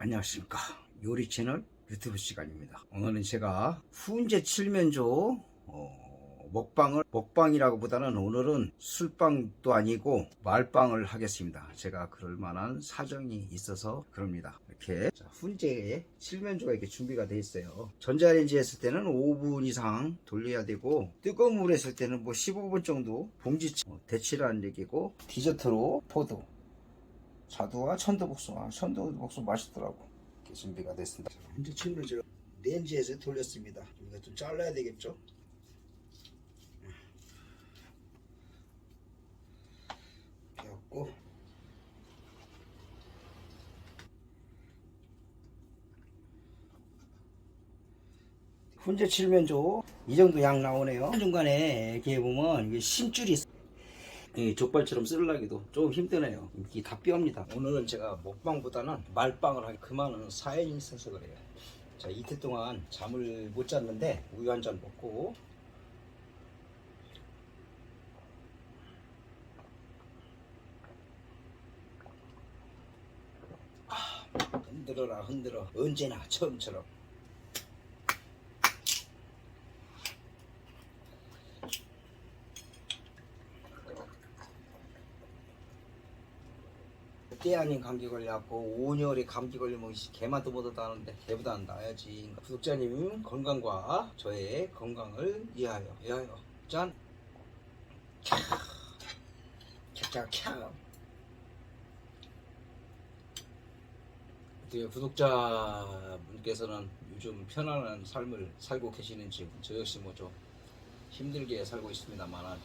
안녕하십니까. 요리 채널 유튜브 시간입니다. 오늘은 제가 훈제 칠면조 어, 먹방을 먹방이라고 보다는 오늘은 술빵도 아니고 말빵을 하겠습니다. 제가 그럴 만한 사정이 있어서 그럽니다. 이렇게 자, 훈제에 칠면조가 이렇게 준비가 되어 있어요. 전자레인지 했을 때는 5분 이상 돌려야 되고 뜨거운 물에 했을 때는 뭐 15분 정도 봉지 어, 데치라는 얘기고 디저트로 포도 자두와 천도복숭아, 천도복숭아 맛있더라고. 이렇게 준비가 됐습니다. 자, 현재 침을 제가 렌즈에서 돌렸습니다. 이거 좀 잘라야 되겠죠? 이렇게 훈제 칠면조 이 정도 양 나오네요. 중간에 이렇게 보면 이게 심줄이 있- 이 족발처럼 쓸라기도 좀 힘드네요. 이게 다 뼈입니다. 오늘은 제가 먹방보다는 말빵을 하기 그만은 사연이 있어서 그래요. 자 이틀 동안 잠을 못 잤는데 우유 한 잔 먹고 아, 흔들어라 흔들어 언제나 처음처럼 때 아닌 감기 걸려갖고 온열에 감기 걸리면 씨, 개만도 못하다는데 개보다 는 나아야지. 구독자님 건강과 저의 건강을 위하여 위하여. 짠. 캬캬캬 어떻게 구독자분께서는 요즘 편안한 삶을 살고 계시는지 저 역시 뭐 좀 힘들게 살고 있습니다만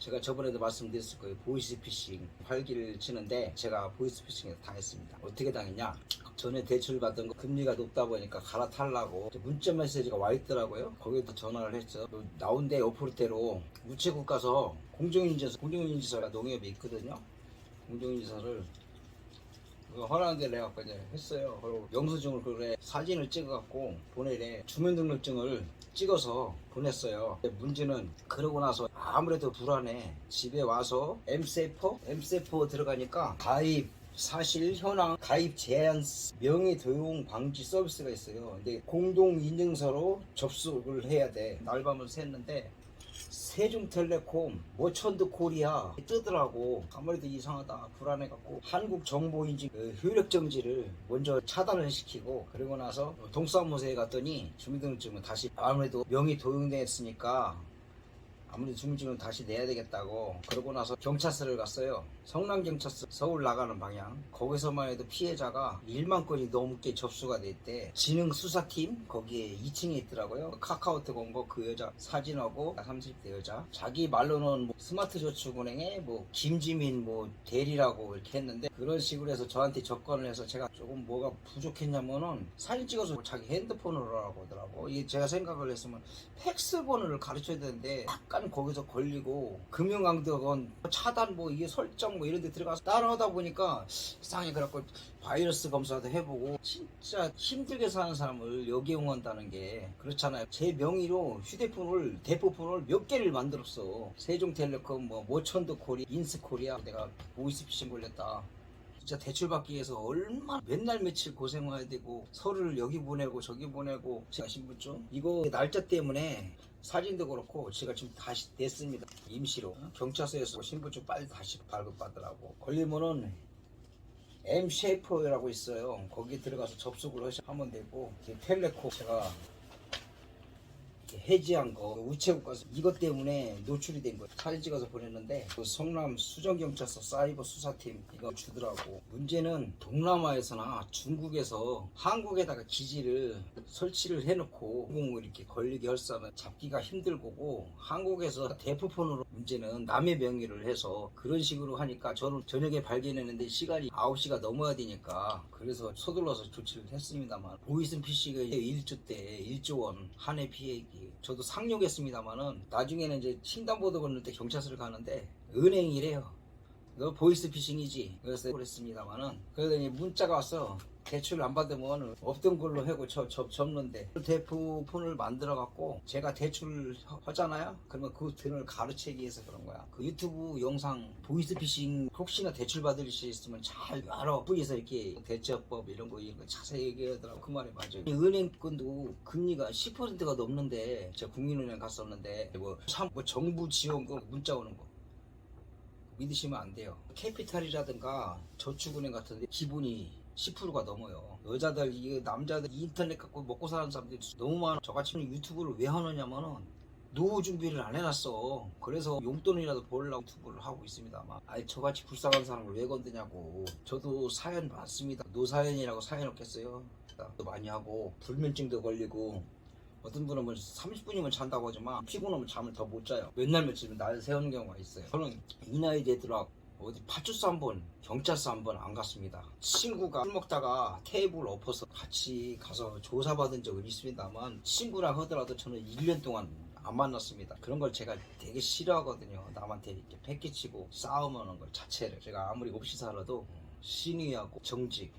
제가 저번에도 말씀드렸을 거예요. 보이스피싱 활기를 치는데 제가 보이스피싱에 당했습니다. 어떻게 당했냐? 전에 대출 받던 거 금리가 높다 보니까 갈아타려고 문자 메시지가 와 있더라고요. 거기도 전화를 했죠. 나온데 어플대로 우체국 가서 공정인증서 공정인증서가 농협에 있거든요. 공정인증서를 그거 허락한 대로 해갖고 이제 했어요. 그리고 영수증을 그래 사진을 찍어갖고 보내래 주민등록증을 찍어서 보냈어요. 문제는 그러고 나서 아무래도 불안해. 집에 와서 M세포 M세포 들어가니까 가입 사실 현황 가입 제한 명의 도용 방지 서비스가 있어요. 근데 공동 인증서로 접속을 해야 돼. 날밤을 샜는데 세종텔레콤, 모천드코리아 뜨더라고. 아무래도 이상하다, 불안해갖고 한국 정보 인증 그 효력 정지를 먼저 차단을 시키고 그리고 나서 동사무소에 갔더니 주민등록증은 다시 아무래도 명의 도용됐으니까 아무래도 주민증은 다시 내야 되겠다고 그러고 나서 경찰서를 갔어요. 성남경찰서 서울 나가는 방향. 거기서만 해도 피해자가 1만 건이 넘게 접수가 됐대. 진흥수사팀 거기에 2층에 있더라고요. 카카오톡 온 거 그 여자 사진하고 30대 여자. 자기 말로는 뭐 스마트저축은행에 뭐 김지민 뭐 대리라고 이렇게 했는데 그런 식으로 해서 저한테 접근을 해서 제가 조금 뭐가 부족했냐면은 사진 찍어서 자기 핸드폰으로 하라고 하더라고. 이게 제가 생각을 했으면 팩스 번호를 가르쳐야 되는데 거기서 걸리고 금융강도건 차단 뭐 이게 설정 뭐 이런 데 들어가서 따라하다 보니까 이상하게 그래갖고 바이러스 검사도 해보고 진짜 힘들게 사는 사람을 여기 용한다는 게 그렇잖아요. 제 명의로 휴대폰을 대포폰을 몇 개를 만들었어. 세종텔레콤 뭐 모천도 코리 인스코리아 내가 보이스피싱 걸렸다 진짜 대출 받기 위해서 얼마나 맨날 며칠 고생해야 되고 서류를 여기 보내고 저기 보내고 제가 신분증 이거 날짜 때문에 사진도 그렇고 제가 지금 다시 냈습니다. 임시로. 경찰서에서 신분증 빨리 다시 발급받으라고. 걸리면은 M 쉐이퍼라고 있어요. 거기 들어가서 접속을 하면 되고 텔레콤 제가 해지한 거 우체국 가서 이것 때문에 노출이 된 거예요 사진 찍어서 보냈는데 그 성남 수정경찰서 사이버 수사팀 이거 주더라고. 문제는 동남아에서나 중국에서 한국에다가 기지를 설치를 해놓고 공을 이렇게 걸리게 할사면 잡기가 힘들 거고 한국에서 대포폰으로 문제는 남의 명의를 해서 그런 식으로 하니까 저는 저녁에 발견했는데 시간이 9시가 넘어야 되니까 그래서 서둘러서 조치를 했습니다만 보이슨 PC가 1조 때 1조 원 한해 피해액이 저도 상륙했습니다만은 나중에는 이제 횡단보도 건널 때 경찰서를 가는데 은행이래요 너 보이스 피싱이지. 그래서 그랬습니다만은 그러더니 문자가 왔어 대출 안 받으면 없던 걸로 해고 저, 저, 접는데 대포폰을 만들어 갖고 제가 대출을 하- 하잖아요. 그러면 그 돈을 가르치기 위해서 그런 거야. 그 유튜브 영상 보이스피싱 혹시나 대출 받을 수 있으면 잘 알아. 부에서 이렇게 대처법 이런 거 이런 거 자세히 얘기하더라고. 그 말이 맞아요. 은행권도 금리가 10%가 넘는데 제가 국민은행 갔었는데 뭐, 참, 뭐 정부 지원금 문자 오는 거 믿으시면 안 돼요. 캐피탈이라든가 저축은행 같은데 기본이 10%가 넘어요. 여자들, 이 남자들 인터넷 갖고 먹고 사는 사람들이 너무 많아. 저같이 유튜브를 왜 하느냐면은 노후 준비를 안 해놨어. 그래서 용돈이라도 벌려고 유튜브를 하고 있습니다만. 아니, 저같이 불쌍한 사람을 왜 건드냐고. 저도 사연 받습니다. 노사연이라고 사연 없겠어요. 또 많이 하고, 불면증도 걸리고, 어떤 분은 뭐 30분이면 잔다고 하지만 피곤하면 잠을 더 못 자요. 몇날 며칠 날 새우는 경우가 있어요. 저는 이 나이 되더라 어디 파출소 한 번, 경찰서 한 번 안 갔습니다. 친구가 술 먹다가 테이블 엎어서 같이 가서 조사받은 적은 있습니다만 친구랑 하더라도 저는 1년 동안 안 만났습니다. 그런 걸 제가 되게 싫어하거든요. 남한테 이렇게 패기치고 싸움하는 걸 자체를. 제가 아무리 없이 살아도 신의하고 정직,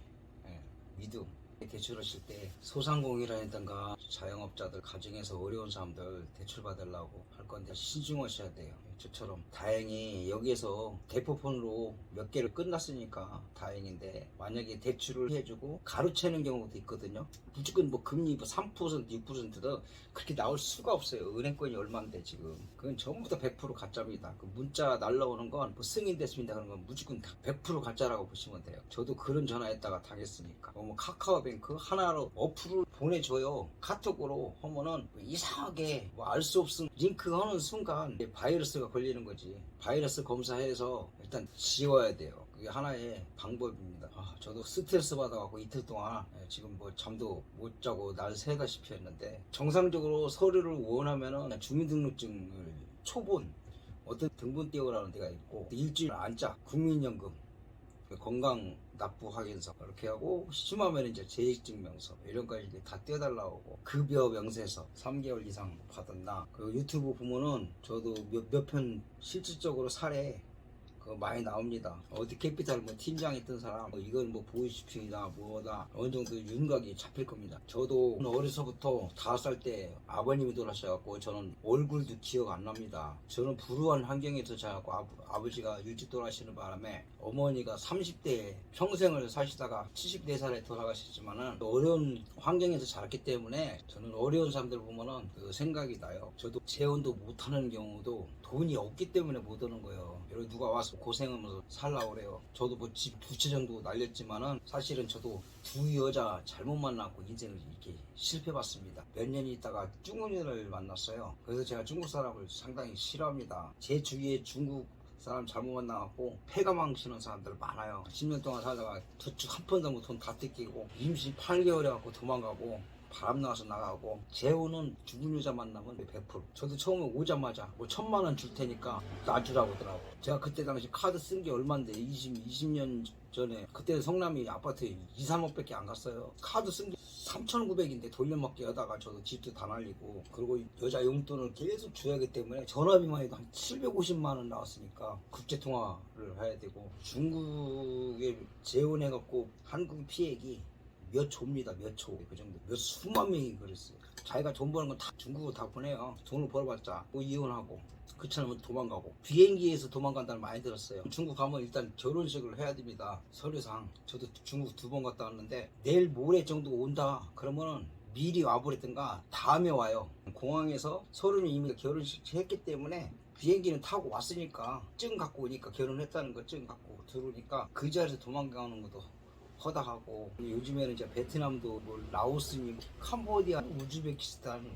예, 믿음 대출 하실 때 소상공인이라든가 자영업자들 가정에서 어려운 사람들 대출 받으려고 할 건데 신중하셔야 돼요. 저처럼 다행히 여기에서 대포폰으로 몇 개를 끝났으니까 다행인데 만약에 대출을 해주고 가로채는 경우도 있거든요. 무조건 뭐 금리 뭐 3% 6%도 그렇게 나올 수가 없어요. 은행권이 얼마인데 지금 그건 전부 다 100% 가짜입니다. 그 문자 날라오는 건 뭐 승인됐습니다 그런 건 무조건 다 100% 가짜라고 보시면 돼요. 저도 그런 전화했다가 당했으니까. 뭐 카카오뱅 크 하나로 어플을 보내줘요. 카톡으로 하면은 뭐 이상하게 뭐 알 수 없음 링크 하는 순간 바이러스가 걸리는 거지. 바이러스 검사해서 일단 지워야 돼요. 그게 하나의 방법입니다. 아, 저도 스트레스 받아갖고 이틀 동안 예, 지금 뭐 잠도 못 자고 날 새다시피 했는데 정상적으로 서류를 원하면은 주민등록증을 초본 어떤 등본 띄우라는 데가 있고 일주일 안짜 국민연금 건강 납부 확인서 이렇게 하고 심하면 이제 재직증명서 이런 거까지 이제 다 떼어달라고 하고 급여 명세서 3개월 이상 받았나. 그 유튜브 보면은 저도 몇 편 실질적으로 사례 그거 많이 나옵니다. 어디 캐피탈 뭐 팀장 있던 사람 뭐 이건 뭐 보이스피싱이다 뭐다 어느 정도 윤곽이 잡힐 겁니다. 저도 어려서부터 다섯 살 때 아버님이 돌아가셔갖고 저는 얼굴도 기억 안 납니다. 저는 불우한 환경에서 자라고 아버, 아버 지가 일찍 돌아가시는 바람에 어머니가 30대 평생을 사시다가 74살에 돌아가셨지만은 어려운 환경에서 자랐기 때문에 저는 어려운 사람들 보면은 그 생각이 나요. 저도 재혼도 못하는 경우도 돈이 없기 때문에 못 오는 거예요. 여기 누가 고생하면서 살라고 그래요. 저도 뭐 집 두 채 정도 날렸지만은 사실은 저도 두 여자 잘못 만나고 인생을 이렇게 실패봤습니다. 몇 년 있다가 중국인을 만났어요. 그래서 제가 중국 사람을 상당히 싫어합니다. 제 주위에 중국 사람 잘못 만나갖고 폐가 망치는 사람들 많아요. 10년 동안 살다가 저축 한 푼도 못돈다 뜯기고 임신 8개월 해갖고 도망가고 바람 나와서 나가고 재혼은 죽은 여자 만나면 100% 저도 처음에 오자마자 뭐 천만 원 줄 테니까 놔주라고 하더라고. 제가 그때 당시 카드 쓴 게 얼만데 20, 20년 전에 그때 성남이 아파트 2, 3억밖에 안 갔어요. 카드 쓴 게 3,900인데 돌려먹기 하다가 저도 집도 다 날리고 그리고 여자 용돈을 계속 줘야 하기 때문에 전화비만 해도 한 750만 원 나왔으니까 국제통화를 해야 되고 중국에 재혼해갖고 한국 피해액이 몇 조입니다 몇조그 정도. 몇 수만 명이 그랬어요. 자기가 돈 버는 건 다 중국으로 다 보내요. 돈을 벌어봤자 뭐 이혼하고 그처럼 도망가고. 비행기에서 도망간다는 많이 들었어요. 중국 가면 일단 결혼식을 해야 됩니다. 서류상. 저도 중국 두 번 갔다 왔는데 내일 모레 정도 온다. 그러면은 미리 와버렸던가 다음에 와요. 공항에서 서류는 이미 결혼식 했기 때문에 비행기는 타고 왔으니까 증 갖고 오니까 결혼했다는 거 증 갖고 들어오니까 그 자리에서 도망가는 것도 허다하고 요즘에는 이제 베트남도 뭐 라오스니 캄보디아 우즈베키스탄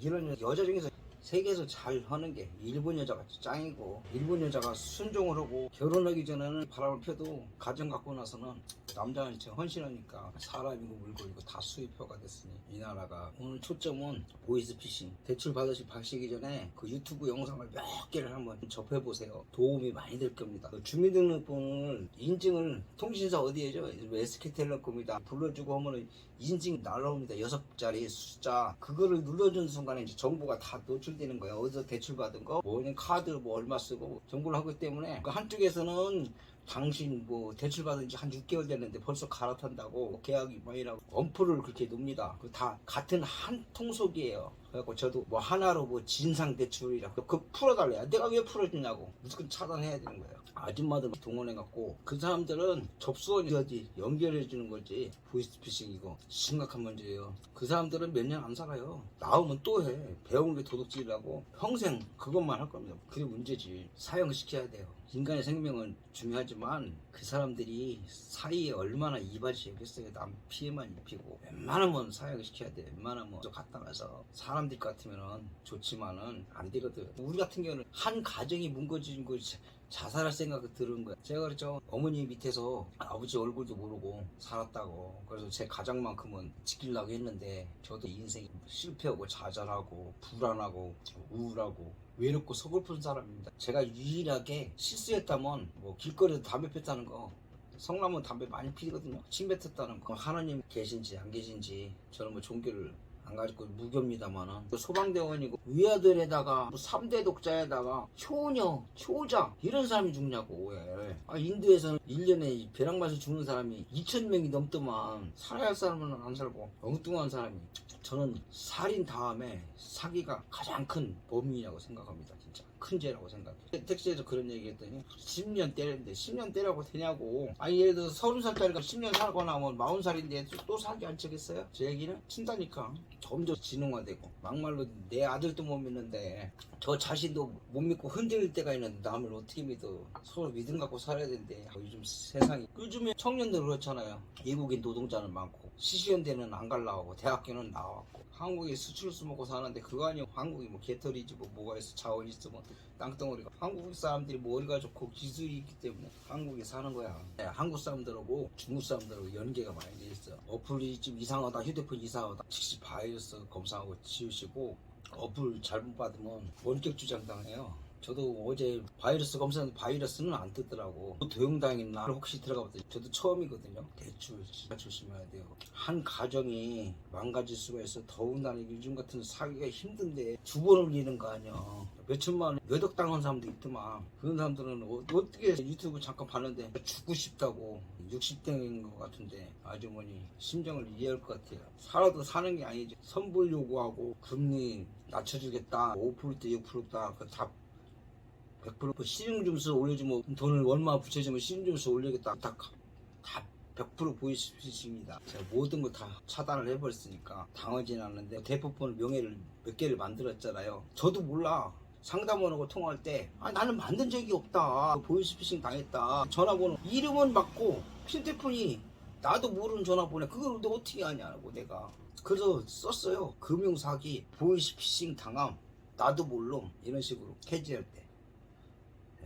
이런 여자 중에서 세계에서 잘 하는 게 일본 여자가 짱이고 일본 여자가 순종을 하고 결혼하기 전에는 바람을 펴도 가정 갖고 나서는 남자는 진짜 헌신하니까 사람이고 물건이고 다 수입표가 됐으니 이 나라가 오늘 초점은 보이스피싱. 대출 받으시 받으시기 전에 그 유튜브 영상을 몇 개를 한번 접해보세요. 도움이 많이 될 겁니다. 그 주민등록번호를 인증을 통신사 어디에죠? SK텔레콤이다. 불러주고 하면은 인증 날라옵니다. 여섯 자리 숫자. 그거를 눌러주는 순간에 이제 정보가 다 노출 되는 거예요 어디서 대출 받은 거 뭐는 카드 뭐 얼마 쓰고 정보를 하기 때문에 그 한쪽에서는 당신 뭐 대출 받은 지 한 6개월 됐는데 벌써 갈아탄다고 계약이 뭐이라고 엄포를 그렇게 놉니다. 그다 같은 한 통속이에요. 그래갖고 저도 뭐 하나로 뭐 진상 대출이라고 그 풀어달래요. 내가 왜 풀어주냐고 무조건 차단해야 되는 거예요. 아줌마들 동원해갖고 그 사람들은 접수원이 어디 연결해 주는 거지 보이스피싱이고 심각한 문제예요. 그 사람들은 몇 년 안 살아요. 나오면 또 해. 배운 게 도둑질이라고 평생 그것만 할 겁니다. 그게 문제지. 사형시켜야 돼요. 인간의 생명은 중요하지만 그 사람들이 사이에 얼마나 이바지겠어요. 남 피해만 입히고 웬만하면 사형시켜야 돼. 웬만하면 저 갔다 가서 사람들 같으면은 좋지만은 안 되거든. 우리 같은 경우는 한 가정이 뭉거진 거 자살할 생각을 들은 거야. 제가 그랬죠. 어머니 밑에서 아버지 얼굴도 모르고 살았다고. 그래서 제 가장만큼은 지키려고 했는데 저도 인생이 실패하고 좌절하고 불안하고 우울하고 외롭고 서글픈 사람입니다. 제가 유일하게 실수했다면 뭐 길거리에서 담배 폈다는 거 성남은 담배 많이 피거든요. 침 뱉었다는 거 하나님 계신지 안 계신지 저는 뭐 종교를 안 가지고 무교입니다만은 소방대원이고 위아들에다가 뭐 3대 독자에다가 효녀, 효자 이런 사람이 죽냐고 왜. 아, 인도에서는 1년에 벼락맞아 죽는 사람이 2천명이 넘더만 살아야 할 사람은 안 살고 엉뚱한 사람이 저는 살인 다음에 사기가 가장 큰 범인이라고 생각합니다 진짜 큰 죄라고 생각해 택시에서 그런 얘기 했더니 10년 때렸는데 10년 때라고 되냐고. 아니 예를 들어 30살짜리가 10년 살고 나면 40살인데 또 사기 안 치겠어요? 제 얘기는 친다니까. 점점 진흥화되고 막말로 내 아들도 못 믿는데 저 자신도 못 믿고 흔들릴 때가 있는데 남을 어떻게 믿어? 서로 믿음 갖고 살아야 되는데 요즘 세상이. 요즘에 청년들 그렇잖아요. 외국인 노동자는 많고 시시연대는 안 갈라고 대학교는 나왔고 한국에 수출수 먹고 사는데 그거 아니고 한국이 뭐 개털이지 뭐 뭐가 있어 자원 있어 뭐 땅덩어리가. 한국 사람들이 머리가 좋고 기술이 있기 때문에 한국에 사는 거야. 네, 한국 사람들하고 중국 사람들하고 연계가 많이 돼 있어. 어플이 좀 이상하다 휴대폰 이상하다 즉시 바이러스 검사하고 지우시고 어플 잘못 받으면 원격 주장 당해요 저도 어제 바이러스 검사했는데 바이러스는 안 뜨더라고. 도용당했나? 혹시 들어가봤더니 저도 처음이거든요. 대출 진짜 조심해야 돼요. 한 가정이 망가질 수가 있어 더군다나 요즘 같은 사기가 힘든데 두 번을 잃는 거 아니야. 몇 천만 원, 몇억 당한 사람도 있더만. 그런 사람들은 어, 어떻게 유튜브 잠깐 봤는데 죽고 싶다고 60대인 것 같은데 아주머니 심정을 이해할 것 같아요. 살아도 사는 게 아니지. 선불 요구하고 금리 낮춰주겠다. 5%대 6%다. 그다 100% 시중 점수 올려주면 돈을 얼마 붙여주면 시중 점수 올리겠다 다, 다100% 보이스피싱입니다. 제가 모든 걸 다 차단을 해버렸으니까 당하진 않는데 대포폰 명예를 몇 개를 만들었잖아요. 저도 몰라. 상담원하고 통화할 때 아, 나는 만든 적이 없다. 보이스피싱 당했다. 전화번호 이름은 맞고 휴대폰이 나도 모르는 전화번호 그걸 너 어떻게 아냐고 내가 그래서 썼어요. 금융사기 보이스피싱 당함 나도 몰름 이런 식으로 캐지할 때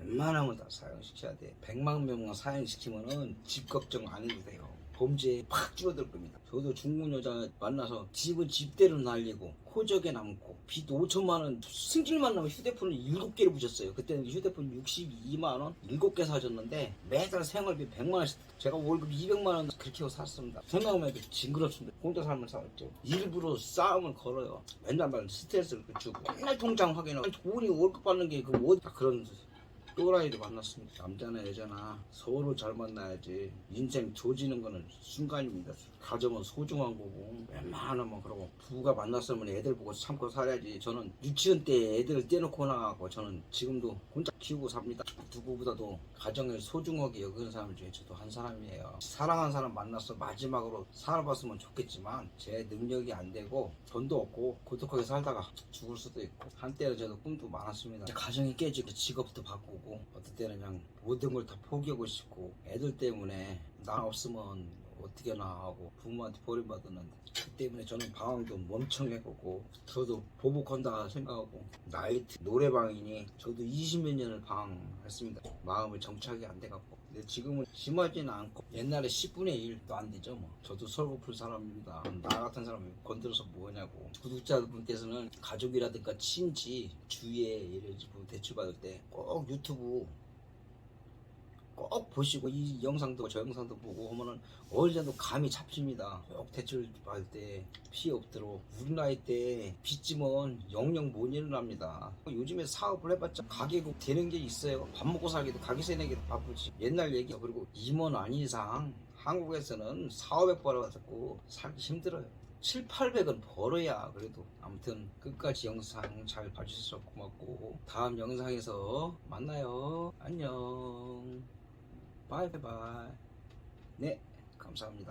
웬만하면 다 사형시켜야 돼. 100만 명만 사형시키면은 집 걱정 안 해도 돼요. 범죄 팍 줄어들 겁니다. 저도 중국 여자 만나서 집은 집대로 날리고 호적에 남고 빚 5천만 원 승질 만 나면 휴대폰을 7개를 부셨어요. 그때는 휴대폰 62만 원 7개 사줬는데 매달 생활비 100만 원씩 제가 월급 200만 원 그렇게 하고 살았습니다. 생각하면 이렇게 징그럽습니다. 혼자 삶을 살았죠. 일부러 싸움을 걸어요. 맨날 말 스트레스를 주고 맨날 통장 확인하고 돈이 월급 받는 게 그 어디 다 그런 또라이를 만났습니다. 남자나 여자나 서로 잘 만나야지. 인생 조지는 거는 순간입니다. 가정은 소중한 거고 웬만하면 그러고 부부가 만났으면 애들 보고 참고 살아야지. 저는 유치원 때 애들을 떼놓고 나가고 저는 지금도 혼자 키우고 삽니다. 누구보다도 가정을 소중하게 여기는 사람 중에 저도 한 사람이에요. 사랑한 사람 만나서 마지막으로 살아봤으면 좋겠지만 제 능력이 안 되고 돈도 없고 고독하게 살다가 죽을 수도 있고 한때는 저도 꿈도 많았습니다. 가정이 깨지고 직업도 바꾸고 어떨 때는 그냥 모든 걸 다 포기하고 싶고 애들 때문에 나 없으면 어떻게 나 하고 부모한테 버림받았는데 그 때문에 저는 방황도 멍청했고 저도 보복한다 생각하고 나이트 노래방이니 저도 20몇 년을 방황했습니다. 마음을 정착이 안 돼갖고. 근데 지금은 심하지는 않고 옛날에 10분의 1도 안 되죠 뭐. 저도 설거풀 사람입니다. 나 같은 사람이 건드려서 뭐냐고. 구독자분께서는 가족이라든가 친지 주위에 예를 들어 대출 받을 때 꼭 유튜브 꼭 보시고 이 영상도 저 영상도 보고 하면은 어느 정도 감이 잡힙니다. 꼭 대출 받을 때 피해 없도록 우리 나이 때 빚지면 영영 못 일어납니다. 요즘에 사업을 해봤자 가게국 되는 게 있어요. 밥 먹고 살기도 가게 세내기도 바쁘지. 옛날 얘기 그리고 임원 아닌 이상 한국에서는 4, 500 벌어가지고 살기 힘들어요. 7, 800은 벌어야 그래도 아무튼 끝까지 영상 잘 봐주셔서 고맙고 다음 영상에서 만나요. 안녕. 바이바이. 네, 감사합니다.